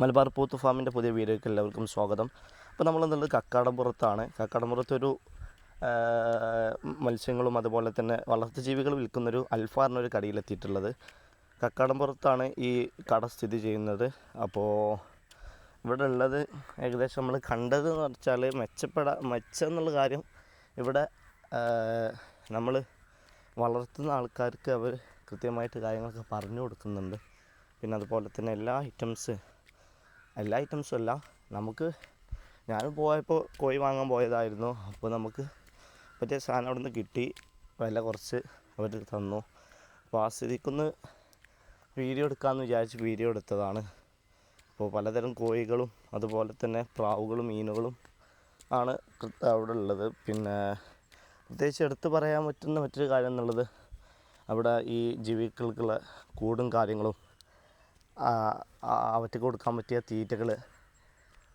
മലബാർ പൂത്ത് ഫാമിന്റെ പുതിയ വീഡിയോയ്ക്ക് എല്ലാവർക്കും സ്വാഗതം. അപ്പോൾ നമ്മൾ നമ്മളെന്നുള്ളത് കക്കാടംപുറത്താണ്. കക്കാടംപുറത്തൊരു മത്സ്യങ്ങളും അതുപോലെ തന്നെ വളർത്തുജീവികൾ വിൽക്കുന്നൊരു അൽഫാറിനൊരു കടയിലെത്തിയിട്ടുള്ളത്. കക്കാടംപുറത്താണ് ഈ കട സ്ഥിതി ചെയ്യുന്നത്. അപ്പോൾ ഇവിടെ ഉള്ളത് ഏകദേശം നമ്മൾ കണ്ടത് എന്ന് വെച്ചാൽ മെച്ചപ്പെടാ മെച്ചം എന്നുള്ള കാര്യം ഇവിടെ നമ്മൾ വളർത്തുന്ന ആൾക്കാർക്ക് അവർ കൃത്യമായിട്ട് കാര്യങ്ങളൊക്കെ പറഞ്ഞു കൊടുക്കുന്നുണ്ട്. പിന്നെ അതുപോലെ തന്നെ എല്ലാ ഐറ്റംസ് എല്ലാ ഐറ്റംസും അല്ല. നമുക്ക് ഞാൻ പോയപ്പോൾ കോഴി വാങ്ങാൻ പോയതായിരുന്നു. അപ്പോൾ നമുക്ക് പറ്റിയ സാധനം അവിടെ നിന്ന് കിട്ടി. വില കുറച്ച് അവർ തന്നു. അപ്പോൾ ആ സ്ഥിതിക്കൊന്ന് വീഡിയോ എടുക്കാമെന്ന് വിചാരിച്ച് വീഡിയോ എടുത്തതാണ്. അപ്പോൾ പലതരം കോഴികളും അതുപോലെ തന്നെ പ്രാവുകളും മീനുകളും ആണ് അവിടെ ഉള്ളത്. പിന്നെ പ്രത്യേകിച്ച് എടുത്ത് പറയാൻ പറ്റുന്ന മറ്റൊരു കാര്യം എന്നുള്ളത് അവിടെ ഈ ജീവികൾക്കുള്ള കൂടും കാര്യങ്ങളും ആ, കൊടുക്കാൻ പറ്റിയ തീറ്റകൾ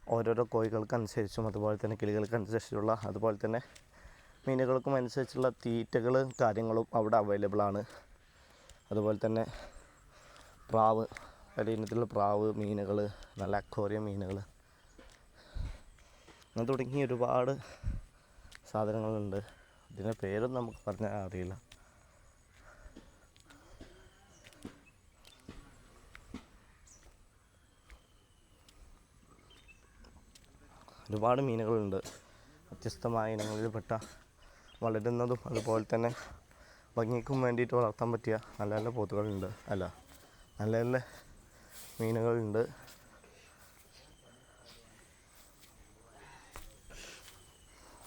ഓരോരോ കോഴികൾക്കനുസരിച്ചും അതുപോലെ തന്നെ കിളികൾക്കനുസരിച്ചുള്ള അതുപോലെ തന്നെ മീനുകൾക്കും അനുസരിച്ചുള്ള തീറ്റകളും കാര്യങ്ങളും അവിടെ അവൈലബിൾ ആണ്. അതുപോലെ തന്നെ പ്രാവ് പല ഇനത്തിലുള്ള പ്രാവ് മീനുകൾ നല്ല അക്വോറിയം മീനുകൾ അങ്ങനെ തുടങ്ങി ഒരുപാട് സാധനങ്ങളുണ്ട്. ഇതിന്റെ പേരൊന്നും നമുക്ക് പറഞ്ഞാൽ അറിയില്ല. ഒരുപാട് മീനുകളുണ്ട്. വ്യത്യസ്തമായ ഇനങ്ങളിൽപ്പെട്ട വളരുന്നതും അതുപോലെ തന്നെ ഭംഗിക്കും വേണ്ടിയിട്ട് വളർത്താൻ പറ്റിയ നല്ല നല്ല പോത്തുകളുണ്ട് അല്ല നല്ല നല്ല മീനുകളുണ്ട്.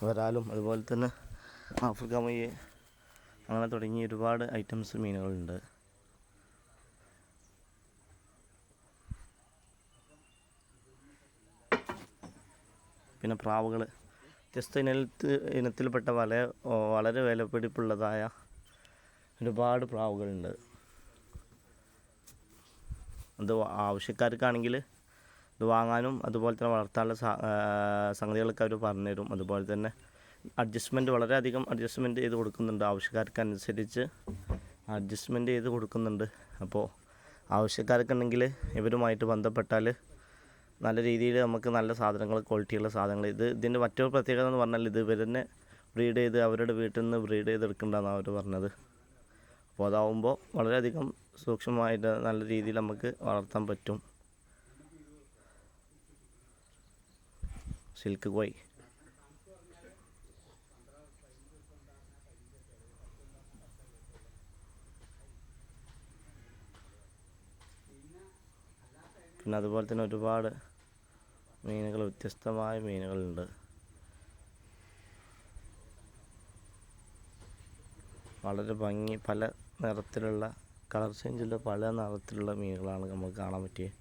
വരാലും അതുപോലെ തന്നെ ആഫ്രിക്ക മൊയ്യ് അങ്ങനെ തുടങ്ങി ഒരുപാട് ഐറ്റംസ് മീനുകളുണ്ട്. പിന്നെ പ്രാവുകൾ. വ്യത്യസ്ത ഇനത്തിൽ ഇനത്തിൽപ്പെട്ട വല വളരെ വിലപിടിപ്പുള്ളതായ ഒരുപാട് പ്രാവുകളുണ്ട്. അത് ആവശ്യക്കാർക്കാണെങ്കിൽ ഇത് വാങ്ങാനും അതുപോലെ തന്നെ വളർത്താനുള്ള സംഗതികളൊക്കെ അവർ പറഞ്ഞുതരും. അതുപോലെ തന്നെ അഡ്ജസ്റ്റ്മെന്റ് വളരെയധികം അഡ്ജസ്റ്റ്മെന്റ് ചെയ്ത് കൊടുക്കുന്നുണ്ട്. ആവശ്യക്കാർക്ക് അനുസരിച്ച് അഡ്ജസ്റ്റ്മെന്റ് ചെയ്ത് കൊടുക്കുന്നുണ്ട്. അപ്പോൾ ആവശ്യക്കാർക്കുണ്ടെങ്കിൽ ഇവരുമായിട്ട് ബന്ധപ്പെട്ടാൽ നല്ല രീതിയിൽ നമുക്ക് നല്ല സാധനങ്ങൾ ക്വാളിറ്റിയുള്ള സാധനങ്ങൾ. ഇത് ഇതിന്റെ മറ്റൊരു പ്രത്യേകത എന്ന് പറഞ്ഞാൽ ഇത് ഇവരെന്നെ ബ്രീഡ് ചെയ്ത് അവരുടെ വീട്ടിൽ നിന്ന് ബ്രീഡ് ചെയ്ത് എടുക്കേണ്ടതാണ് അവർ പറഞ്ഞത്. അപ്പോൾ അതാവുമ്പോൾ വളരെയധികം സൂക്ഷ്മമായിട്ട് നല്ല രീതിയിൽ നമുക്ക് വളർത്താൻ പറ്റും. സിൽക്ക് കോയ് പിന്നെ അതുപോലെ തന്നെ ഒരുപാട് മീനുകൾ വ്യത്യസ്തമായ മീനുകളുണ്ട്. വളരെ ഭംഗി പല നിറത്തിലുള്ള കളർ ചേഞ്ചുള്ള പല നിറത്തിലുള്ള മീനുകളാണ് നമുക്ക് കാണാൻ പറ്റിയത്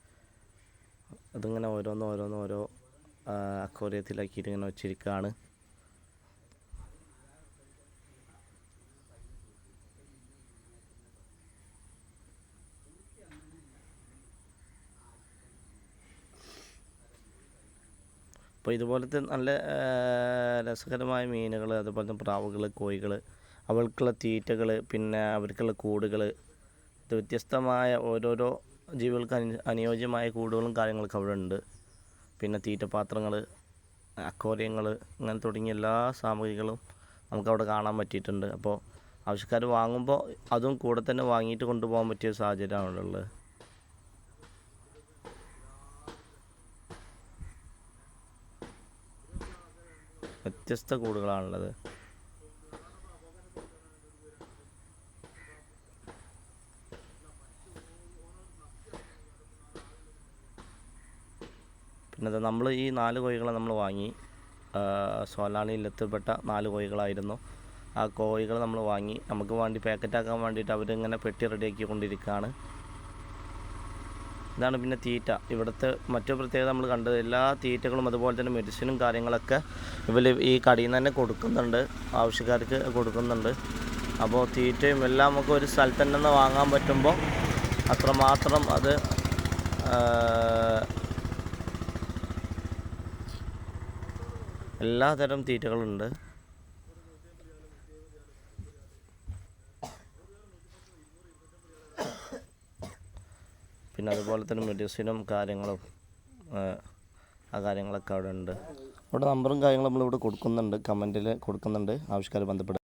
അതിങ്ങനെ ഓരോന്ന് ഓരോന്ന് ഓരോ അക്വോറിയത്തിലാക്കിയിട്ട് ഇങ്ങനെ വെച്ചിരിക്കുകയാണ് അപ്പോൾ ഇതുപോലത്തെ നല്ല രസകരമായ മീനുകൾ അതുപോലെ തന്നെ പ്രാവുകൾ കോഴികൾ അവൾക്കുള്ള തീറ്റകൾ പിന്നെ അവർക്കുള്ള കൂടുകൾ ഇത് വ്യത്യസ്തമായ ഓരോരോ ജീവികൾക്ക് അനു അനുയോജ്യമായ കൂടുകളും കാര്യങ്ങളൊക്കെ അവിടെ ഉണ്ട്. പിന്നെ തീറ്റപാത്രങ്ങൾ അക്വേറിയങ്ങൾ അങ്ങനെ തുടങ്ങിയ എല്ലാ സാമഗ്രികളും നമുക്കവിടെ കാണാൻ പറ്റിയിട്ടുണ്ട്. അപ്പോൾ ആവശ്യക്കാർ വാങ്ങുമ്പോൾ അതും കൂടെ തന്നെ വാങ്ങിയിട്ട് കൊണ്ടുപോകാൻ പറ്റിയ സാഹചര്യമാണ് വ്യത്യസ്ത കൂടുകളാണുള്ളത്. പിന്നെ നമ്മൾ ഈ നാല് കോഴികളെ നമ്മൾ വാങ്ങി സോലാണിയിൽ എത്തപ്പെട്ട നാല് കോഴികളായിരുന്നു. ആ കോഴികൾ നമ്മൾ വാങ്ങി നമുക്ക് വേണ്ടി പാക്കറ്റാക്കാൻ വേണ്ടിയിട്ട് അവരിങ്ങനെ പെട്ടി റെഡിയാക്കി കൊണ്ടിരിക്കുകയാണ് ഇതാണ് പിന്നെ തീറ്റ. ഇവിടുത്തെ മറ്റു പ്രത്യേകത നമ്മൾ കണ്ടത് എല്ലാ തീറ്റകളും അതുപോലെ തന്നെ മെഡിസിനും കാര്യങ്ങളൊക്കെ ഇവർ ഈ കടയിൽ നിന്ന് തന്നെ കൊടുക്കുന്നുണ്ട്. ആവശ്യക്കാർക്ക് കൊടുക്കുന്നുണ്ട്. അപ്പോൾ തീറ്റയും എല്ലാം നമുക്ക് ഒരു സ്ഥലത്ത് തന്നെ നിന്ന് വാങ്ങാൻ പറ്റുമ്പോൾ അത്രമാത്രം അത് എല്ലാ എല്ലാതരം തീറ്റകളുണ്ട്. പിന്നെ അതുപോലെ തന്നെ മെഡിസിനും കാര്യങ്ങളും ആ കാര്യങ്ങളൊക്കെ അവിടെ ഉണ്ട്. അവിടെ നമ്പറും കാര്യങ്ങളും നമ്മളിവിടെ കൊടുക്കുന്നുണ്ട്. കമന്റിൽ കൊടുക്കുന്നുണ്ട്. ആവശ്യക്കാർ ബന്ധപ്പെടുക